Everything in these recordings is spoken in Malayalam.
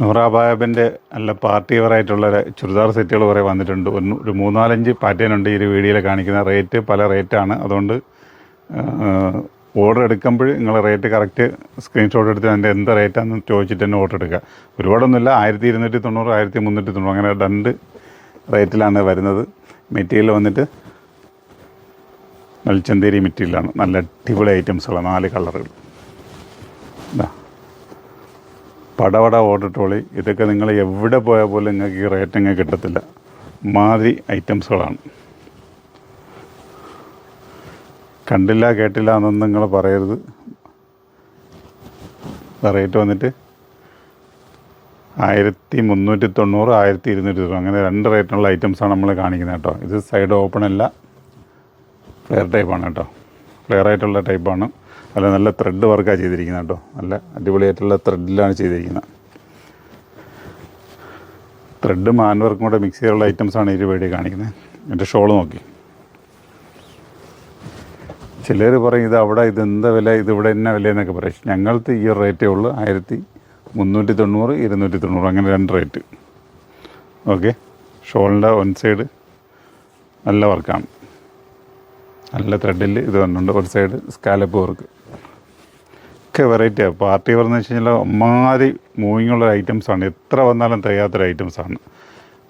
നൂറാബാബിന്റെ നല്ല പാർട്ടി വെയറായിട്ടുള്ള ചുരിദാർ സെറ്റുകൾ കുറേ വന്നിട്ടുണ്ട്. ഒരു മൂന്നാലഞ്ച് പാറ്റേൺ ഉണ്ട് ഈ ഒരു വീഡിയോയിൽ കാണിക്കുന്ന. റേറ്റ് പല റേറ്റാണ് അതുകൊണ്ട് ഓർഡർ എടുക്കുമ്പോൾ നിങ്ങൾ റേറ്റ് കറക്റ്റ് സ്ക്രീൻഷോട്ട് എടുത്ത് അതിന്റെ എന്ത് റേറ്റാണെന്ന് ചോദിച്ചിട്ട് തന്നെ ഓർഡർ എടുക്കുക. ഒരുപാടൊന്നുമില്ല. ആയിരത്തി ഇരുന്നൂറ്റി തൊണ്ണൂറ് ആയിരത്തി മുന്നൂറ്റി തൊണ്ണൂറ് അങ്ങനെ രണ്ട് റേറ്റിലാണ് വരുന്നത്. മെറ്റീരിയൽ വന്നിട്ട് മൽച്ചന്തേരി മെറ്റീരിയലാണ്. നല്ല അടിപൊളി ഐറ്റംസുള്ള നാല് കളറുകൾ ഇതാ പടവട ഓടിട്ടോളി. ഇതൊക്കെ നിങ്ങൾ എവിടെ പോയാൽ പോലും നിങ്ങൾക്ക് ഈ റേറ്റിങ് കിട്ടത്തില്ല. മാതിരി ഐറ്റംസുകളാണ്. കണ്ടില്ല കേട്ടില്ല എന്നൊന്നും നിങ്ങൾ പറയരുത്. റേറ്റ് വന്നിട്ട് ആയിരത്തി മുന്നൂറ്റി തൊണ്ണൂറ് ആയിരത്തി ഇരുന്നൂറ്റി തൊണ്ണൂറ് അങ്ങനെ രണ്ട് റേറ്റിനുള്ള ഐറ്റംസാണ് നമ്മൾ കാണിക്കുന്നത് കേട്ടോ. ഇത് സൈഡ് ഓപ്പൺ അല്ല ഫ്ലെയർ ടൈപ്പാണ് കേട്ടോ. ഫ്ലെയർ ആയിട്ടുള്ള ടൈപ്പാണ് അല്ല നല്ല ത്രെഡ് വർക്കാണ് ചെയ്തിരിക്കുന്നത് കേട്ടോ. നല്ല അടിപൊളിയായിട്ടുള്ള ത്രെഡിലാണ് ചെയ്തിരിക്കുന്നത് ത്രെഡും ഹാൻഡ് വർക്കും കൂടെ മിക്സ് ചെയ്തുള്ള ഐറ്റംസാണ് വീഡിയോ കാണിക്കുന്നത് എന്റെ ഷോൾ നോക്കി. ചിലർ പറയും ഇത് അവിടെ ഇത് എന്താ വില? ഇത് ഇവിടെ എന്നാ വില? എന്നൊക്കെ പറയും. ഞങ്ങൾക്ക് ഈ റേറ്റേ ഉള്ളൂ. ആയിരത്തി മുന്നൂറ്റി തൊണ്ണൂറ് ഇരുന്നൂറ്റി തൊണ്ണൂറ് അങ്ങനെ രണ്ട് റേറ്റ് ഓക്കെ ഷോളിന്റെ വൺ സൈഡ് നല്ല വർക്കാണ് നല്ല ത്രെഡിൽ ഇത് വന്നിട്ടുണ്ട്. ഒരു സൈഡ് സ്കാലപ്പ് വർക്ക് ഒക്കെ വെറൈറ്റിയാണ് പാർട്ടി പറഞ്ഞു വെച്ച് കഴിഞ്ഞാൽ ഒമ്മാതിരി മൂവിങ്ങുള്ള ഐറ്റംസാണ് എത്ര വന്നാലും തികയാത്തൊരു ഐറ്റംസാണ്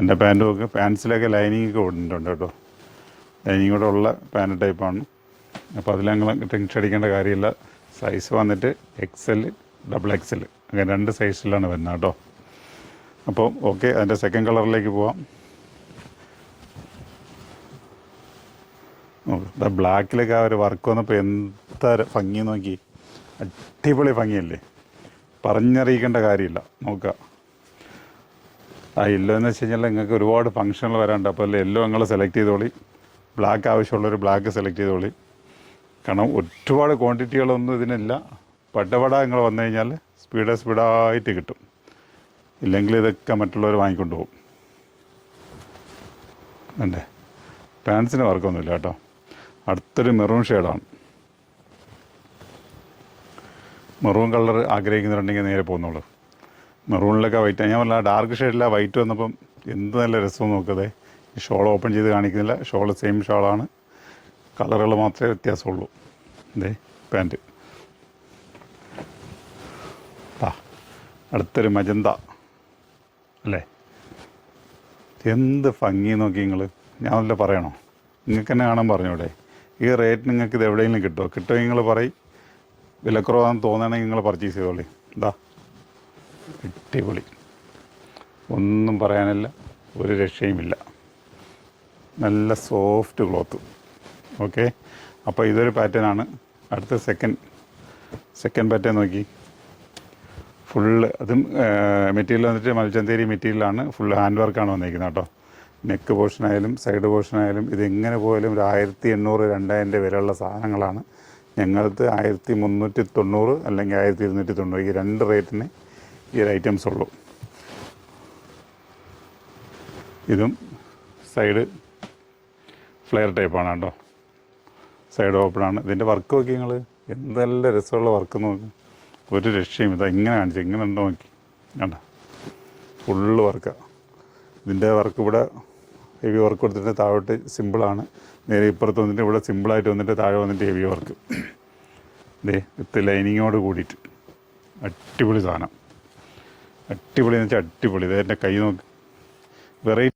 എന്റെ പാന്റും ഒക്കെ പാൻസിലൊക്കെ ലൈനിങ് ഒക്കെ ഇടുന്നുണ്ട് കേട്ടോ. ലൈനിങ് കൂടെ ഉള്ള പാന്റ് ടൈപ്പാണ് അപ്പോൾ അതിൽ ഞങ്ങൾ ടെൻഷൻ അടിക്കേണ്ട കാര്യമില്ല. സൈസ് വന്നിട്ട് എക്സൽ ഡബിൾ എക്സൽ അങ്ങനെ രണ്ട് സൈസിലാണ് വരുന്നത് കേട്ടോ. അപ്പോൾ ഓക്കെ അതിന്റെ സെക്കൻഡ് കളറിലേക്ക് പോവാം. ബ്ലാക്കിലൊക്കെ ആ ഒരു വർക്ക് വന്നപ്പോൾ എന്താ ഭംഗി നോക്കി. അടിപൊളി ഭംഗിയല്ലേ? പറഞ്ഞറിയിക്കേണ്ട കാര്യമില്ല. നോക്കുക. ആ യെല്ലോ എന്ന് വെച്ച് കഴിഞ്ഞാൽ നിങ്ങൾക്ക് ഒരുപാട് ഫങ്ഷനുകൾ വരാനുണ്ട്. അപ്പോൾ അല്ലേ യെല്ലോ നിങ്ങൾ സെലക്ട് ചെയ്തോളി. ബ്ലാക്ക് ആവശ്യമുള്ളൊരു ബ്ലാക്ക് സെലക്ട് ചെയ്തോളി. കാരണം ഒരുപാട് ക്വാണ്ടിറ്റികളൊന്നും ഇതിനില്ല. പടപട നിങ്ങൾ വന്നു കഴിഞ്ഞാൽ സ്പീഡ് സ്പീഡായിട്ട് കിട്ടും. ഇല്ലെങ്കിൽ ഇതൊക്കെ മറ്റുള്ളവർ വാങ്ങിക്കൊണ്ട് പോകും. അല്ലേ പാൻസിന് വർക്കൊന്നുമില്ല കേട്ടോ. അടുത്തൊരു മെറൂൺ ഷെയ്ഡാണ് മെറൂൺ കളർ ആഗ്രഹിക്കുന്നുണ്ടെങ്കിൽ നേരെ പോകുന്നുള്ളൂ മെറൂണിലൊക്കെ വൈറ്റ് ഞാൻ പറഞ്ഞ ഡാർക്ക് ഷെയ്ഡില്ല വൈറ്റ് വന്നപ്പം എന്ത് നല്ല രസം നോക്കതേ. ഈ ഷോൾ ഓപ്പൺ ചെയ്ത് കാണിക്കുന്നില്ല. ഷോൾ സെയിം ഷോളാണ് കളറുകൾ മാത്രമേ വ്യത്യാസമുള്ളൂ. ഇതേ പാന്റ് ആ അടുത്തൊരു മജന്ത. അല്ലേ? എന്ത് ഭംഗി നോക്കി നിങ്ങൾ ഞാൻ വല്ല പറയണോ? നിങ്ങൾക്ക് തന്നെ കാണാൻ പറഞ്ഞൂടെ. ഈ റേറ്റ് നിങ്ങൾക്ക് ഇത് എവിടെയെങ്കിലും കിട്ടുമോ കിട്ടുമോ നിങ്ങൾ പറയും. വിലക്കുറവാന്ന് തോന്നണമെങ്കിൽ നിങ്ങൾ പർച്ചേസ് ചെയ്തോളി. എന്താ അടിപൊളി. ഒന്നും പറയാനില്ല ഒരു രക്ഷയുമില്ല. നല്ല സോഫ്റ്റ് ക്ലോത്ത് ഓക്കെ അപ്പോൾ ഇതൊരു പാറ്റേൺ ആണ്. അടുത്ത സെക്കൻഡ് സെക്കൻഡ് പാറ്റേൺ നോക്കി. ഫുള്ള് അതും മെറ്റീരിയൽ വന്നിട്ട് മൽച്ചന്തേരി മെറ്റീരിയലാണ് ഫുൾ ഹാൻഡ് വർക്കാണ് വന്നിരിക്കുന്നത് കേട്ടോ. നെക്ക് പോർഷൻ ആയാലും സൈഡ് പോർഷൻ ആയാലും ഇത് എങ്ങനെ പോയാലും ഒരു ആയിരത്തി എണ്ണൂറ് രണ്ടായിരം രൂപ വിലയുള്ള സാധനങ്ങളാണ്. ഞങ്ങൾക്ക് ആയിരത്തി മുന്നൂറ്റി തൊണ്ണൂറ് അല്ലെങ്കിൽ ആയിരത്തി ഇരുന്നൂറ്റി തൊണ്ണൂറ് ഈ രണ്ട് റേറ്റിന് ഈ ഒരു ഐറ്റംസ് ഉള്ളൂ. ഇതും സൈഡ് ഫ്ലെയർ ടൈപ്പാണ് കേട്ടോ. സൈഡ് ഓപ്പണാണ് ഇതിന്റെ വർക്ക് നോക്കി നിങ്ങൾ എന്തെല്ലാം രസമുള്ള വർക്ക് നോക്കി. ഒരു രക്ഷയും ഇതാ ഇങ്ങനെ കാണിച്ചു. ഇങ്ങനെ ഉണ്ടോ നോക്കി. കണ്ട? ഫുള്ള് വർക്കാണ് ഇതിന്റെ വർക്ക് ഇവിടെ ഹെവി വർക്ക് കൊടുത്തിട്ട് താഴോട്ട് സിമ്പിളാണ് നേരെ ഇപ്പുറത്ത് വന്നിട്ട് ഇവിടെ സിമ്പിളായിട്ട് വന്നിട്ട് താഴെ വന്നിട്ട് ഹെവി വർക്ക് ദേ വിത്ത് ലൈനിങ്ങോട് കൂടിയിട്ട്. അടിപൊളി സാധനം. അടിപൊളി എന്ന് വെച്ചാൽ അടിപൊളി. ഇത് എന്റെ കൈ നോക്ക്. വെറൈറ്റി